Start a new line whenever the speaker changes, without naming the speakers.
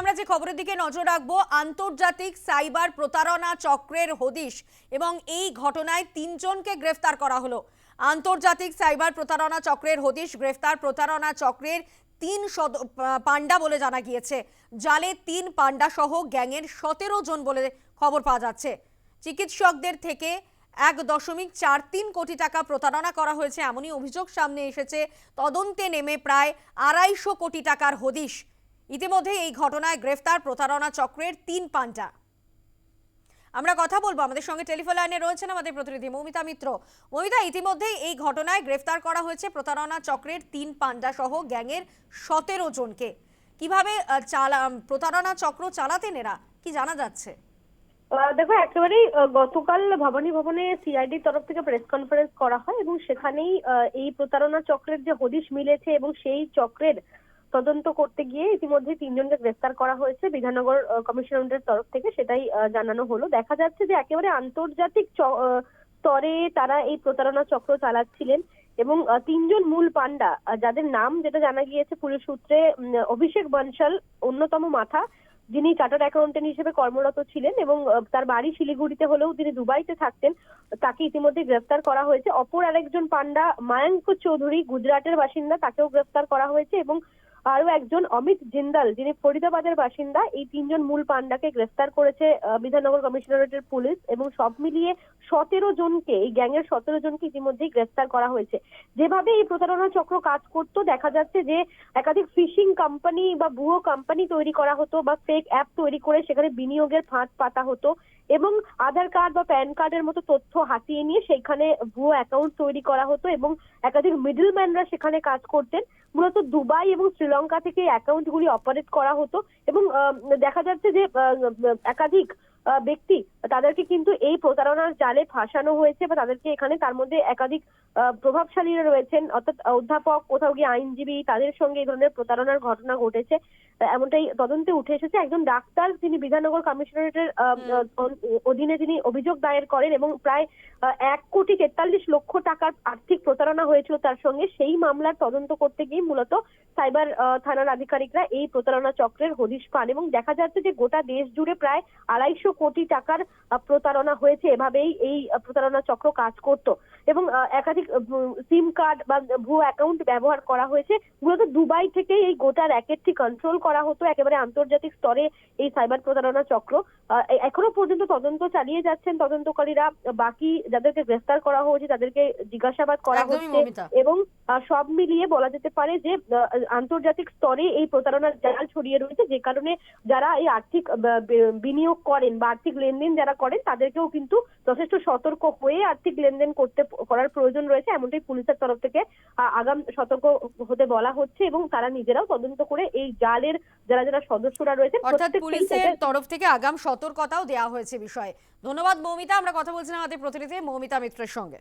আমরা যে খবরের দিকে নজর রাখব, আন্তর্জাতিক সাইবার প্রতারণা চক্রের হদিশ এবং এই ঘটনায় তিনজনকে গ্রেফতার করা হলো। আন্তর্জাতিক সাইবার প্রতারণা চক্রের হদিশ, গ্রেফতার প্রতারণা চক্রের তিন সদ পা- পান্ডা বলে জানা গিয়েছে। জালে তিন পান্ডা সহ গ্যাংয়ের সতেরো জন বলে খবর পাওয়া যাচ্ছে। চিকিৎসকদের থেকে এক দশমিক চার তিন কোটি টাকা প্রতারণা করা হয়েছে, এমনই অভিযোগ সামনে এসেছে। তদন্তে নেমে প্রায় আড়াইশো কোটি টাকার হদিশ। ইতিমধ্যে এই ঘটনায় গ্রেফতার প্রতারণা চক্রের তিন পান্ডা। আমরা কথা বলব আমাদের সঙ্গে টেলিফোন লাইনে রয়েছেন আমাদের প্রতিনিধি মৌমিতা মিত্র। মৌমিতা, ইতিমধ্যেই এই ঘটনায় গ্রেফতার করা হয়েছে প্রতারণা চক্রের তিন পান্ডা সহ গ্যাংয়ের সতেরো জনকে। কীভাবে চালা প্রতারণা চক্র চালাতেন এরা? কি জানা যাচ্ছে?
দেখো, একেবারেই গতকাল ভবানী ভবনে সিআইডির তরফ থেকে প্রেস কনফারেন্স করা হয় এবং সেখানেই এই প্রতারণা চক্রের যে হদিশ মিলেছে এবং সেই চক্রের তদন্ত করতে গিয়ে ইতিমধ্যে তিনজনকে গ্রেফতার করা হয়েছে বিধাননগর কমিশনারের তরফ থেকে, সেটাই জানানো হলো। দেখা যাচ্ছে যে একেবারে আন্তর্জাতিক স্তরে তারা এই প্রতারণা চক্র চালাচ্ছিলেন এবং তিনজন মূল পান্ডা যাদের নাম যেটা জানা গিয়েছে পুলিশ সূত্রে অভিষেক বনশাল, অন্যতম মাথা, যিনি চার্টার্ড অ্যাকাউন্টেন্ট হিসেবে কর্মরত ছিলেন এবং তার বাড়ি শিলিগুড়িতে হলেও তিনি দুবাইতে থাকতেন, তাকে ইতিমধ্যে গ্রেফতার করা হয়েছে। অপর আরেকজন পান্ডা মায়াঙ্ক চৌধুরী, গুজরাটের বাসিন্দা, তাকেও গ্রেফতার করা হয়েছে এবং আরও একজন অমিত জিন্দাল, যিনি ফরিদাবাদের বাসিন্দা। এই তিনজন মূল পান্ডাকে গ্রেফতার করেছে বিধাননগর কমিশনারেটের পুলিশ এবং সব মিলিয়ে সতেরো জনকে, এই গ্যাংয়ের সতেরো জনকে ইতিমধ্যেই গ্রেফতার করা হয়েছে। যেভাবে এই প্রতারণা চক্র কাজ করতো, দেখা যাচ্ছে যে একাধিক ফিশিং কোম্পানি বা ভুয়ো কোম্পানি তৈরি করা হতো বা ফেক অ্যাপ তৈরি করে সেখানে বিনিয়োগের ফাঁদ পাতা হতো এবং আধার কার্ড বা প্যান কার্ডের মতো তথ্য হাতিয়ে নিয়ে সেখানে ভুয়ো অ্যাকাউন্ট তৈরি করা হতো এবং একাধিক মিডলম্যানরা সেখানে কাজ করতেন। মূলত দুবাই এবং শ্রীলঙ্কা থেকে অ্যাকাউন্টগুলি অপারেট করা হতো এবং দেখা যাচ্ছে যে একাধিক ব্যক্তি তাদেরকে কিন্তু এই প্রতারণার জালে ফাঁসানো হয়েছে বা তাদেরকে এখানে তার মধ্যে একাধিক প্রভাবশালীরা রয়েছেন। অর্থাৎ অধ্যাপক কোথাও গিয়ে আইনজীবী তাদের সঙ্গে এই ধরনের প্রতারণার ঘটনা ঘটেছে। এমনটাই তদন্তে উঠে এসেছে। একজন ডাক্তার তিনি বিধাননগর কমিশনারেটের অধীনে তিনি অভিযোগ দায়ের করেন এবং প্রায় এক কোটি তেতাল্লিশ লক্ষ টাকার আর্থিক প্রতারণা হয়েছিল তার সঙ্গে। সেই মামলার তদন্ত করতে গিয়ে মূলত সাইবার থানার আধিকারিকরা এই প্রতারণা চক্রের হদিশ পান এবং দেখা যাচ্ছে যে গোটা দেশ জুড়ে প্রায় আড়াইশো কোটি টাকার প্রতারণা হয়েছে। এভাবেই এই প্রতারণা চক্র কাজ করত। এবং একাধিক সিম কার্ড বা ভুয়ো অ্যাকাউন্ট ব্যবহার করা হয়েছে। মূলত দুবাই থেকে এই গোটা র্যাকেটটি কন্ট্রোল করা হতো একেবারে আন্তর্জাতিক স্তরে এই সাইবার প্রতারণা চক্র। এখনও পর্যন্ত তদন্ত চালিয়ে যাচ্ছেন তদন্তকারীরা। বাকি যাদেরকে গ্রেফতার করা হয়েছে তাদেরকে জিজ্ঞাসাবাদ করা হচ্ছে এবং সব মিলিয়ে বলা যেতে পারে যে আন্তর্জাতিক স্তরে এই প্রতারণার জাল ছড়িয়ে রয়েছে। যে কারণে যারা এই আর্থিক বিনিয়োগ করেন বা আর্থিক লেনদেন যারা করেন তাদেরকেও কিন্তু যথেষ্ট সতর্ক হয়ে আর্থিক লেনদেন করতে করার প্রয়োজন রয়েছে এমনটাই পুলিশের তরফ থেকে আহ, আগাম সতর্ক হতে বলা হচ্ছে এবং তারা নিজেরাও তদন্ত করে এই জালের যারা যারা সদস্যরা রয়েছে
অর্থাৎ পুলিশের তরফ থেকে আগাম সতর্কতাও দেওয়া হয়েছে বিষয়ে। ধন্যবাদ মৌমিতা আমরা কথা বলছিলাম আমাদের প্রতিনিধি মৌমিতা মিত্রের সঙ্গে।